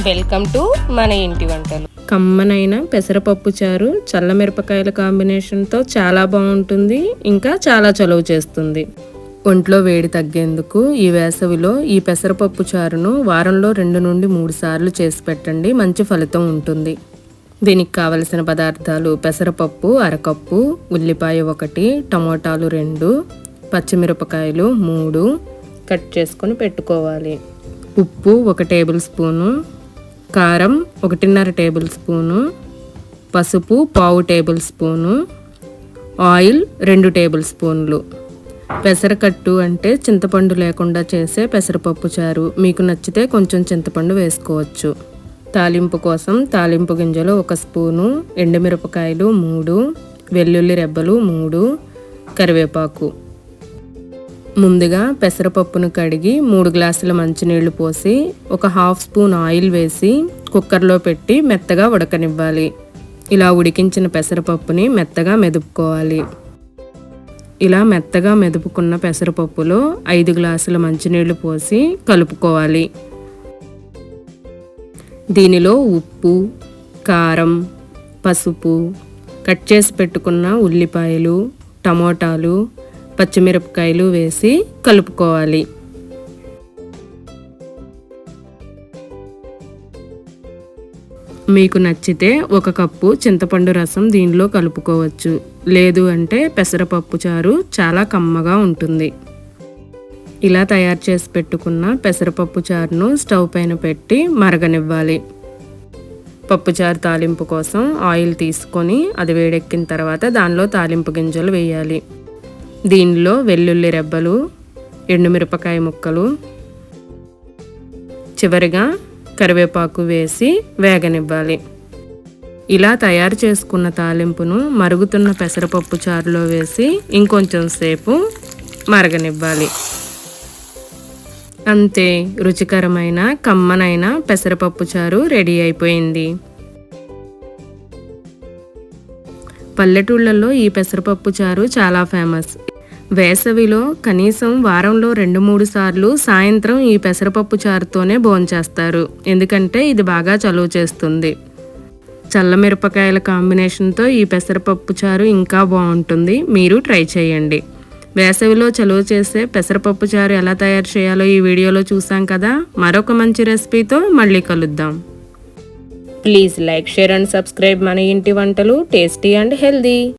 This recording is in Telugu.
వెల్కమ్ టు మన ఇంటి వంటలు. కమ్మనైన పెసరపప్పు చారు చల్లమిరపకాయల కాంబినేషన్తో చాలా బాగుంటుంది ఇంకా చాలా చలువ చేస్తుంది. ఒంట్లో వేడి తగ్గేందుకు ఈ వేసవిలో ఈ పెసరపప్పు చారును వారంలో రెండు నుండి మూడు సార్లు చేసి పెట్టండి మంచి ఫలితం ఉంటుంది. దీనికి కావలసిన పదార్థాలు పెసరపప్పు అరకప్పు ఉల్లిపాయ ఒకటి టమోటాలు రెండు పచ్చిమిరపకాయలు మూడు కట్ చేసుకొని పెట్టుకోవాలి. ఉప్పు ఒక టేబుల్ స్పూను కారం ఒకటిన్నర టేబుల్ స్పూను పసుపు పావు టేబుల్ స్పూను ఆయిల్ రెండు టేబుల్ స్పూన్లు. పెసరకట్టు అంటే చింతపండు లేకుండా చేసే పెసరపప్పు చారు. మీకు నచ్చితే కొంచెం చింతపండు వేసుకోవచ్చు. తాలింపు కోసం తాలింపు గింజలు ఒక స్పూను ఎండుమిరపకాయలు మూడు వెల్లుల్లి రెబ్బలు మూడు కరివేపాకు. ముందుగా పెసరపప్పును కడిగి మూడు గ్లాసుల మంచినీళ్ళు పోసి ఒక హాఫ్ స్పూన్ ఆయిల్ వేసి కుక్కర్లో పెట్టి మెత్తగా ఉడకనివ్వాలి. ఇలా ఉడికించిన పెసరపప్పుని మెత్తగా మెదుపుకోవాలి. ఇలా మెత్తగా మెదుపుకున్న పెసరపప్పులో ఐదు గ్లాసుల మంచినీళ్ళు పోసి కలుపుకోవాలి. దీనిలో ఉప్పు కారం పసుపు కట్ చేసి పెట్టుకున్న ఉల్లిపాయలు టమోటాలు పచ్చిమిరపకాయలు వేసి కలుపుకోవాలి. మీకు నచ్చితే ఒక కప్పు చింతపండు రసం దీనిలో కలుపుకోవచ్చు. లేదు అంటే పెసరపప్పు చారు చాలా కమ్మగా ఉంటుంది. ఇలా తయారు చేసి పెట్టుకున్న పెసరపప్పు చారును స్టవ్ పైన పెట్టి మరగనివ్వాలి. పప్పుచారు తాలింపు కోసం ఆయిల్ తీసుకొని అది వేడెక్కిన తర్వాత దానిలో తాలింపు గింజలు వేయాలి. దీనిలో వెల్లుల్లి రెబ్బలు ఎండుమిరపకాయ ముక్కలు చివరిగా కరివేపాకు వేసి వేగనివ్వాలి. ఇలా తయారు చేసుకున్న తాలింపును మరుగుతున్న పెసరపప్పు చారులో వేసి ఇంకొంచెం సేపు మరగనివ్వాలి. అంతే రుచికరమైన కమ్మనైన పెసరపప్పు చారు రెడీ అయిపోయింది. పల్లెటూళ్ళల్లో ఈ పెసరపప్పు చారు చాలా ఫేమస్. వేసవిలో కనీసం వారంలో రెండు మూడు సార్లు సాయంత్రం ఈ పెసరపప్పు చారుతోనే భోంచేస్తారు ఎందుకంటే ఇది బాగా చలువ చేస్తుంది. చల్లమిరపకాయల కాంబినేషన్తో ఈ పెసరపప్పు చారు ఇంకా బాగుంటుంది. మీరు ట్రై చేయండి. వేసవిలో చలువ చేసే పెసరపప్పు చారు ఎలా తయారు చేయాలో ఈ వీడియోలో చూసాం కదా? మరొక మంచి రెసిపీతో మళ్ళీ కలుద్దాం. Please like share and subscribe మన ఇంటి వంటలు టేస్టీ అండ్ హెల్దీ.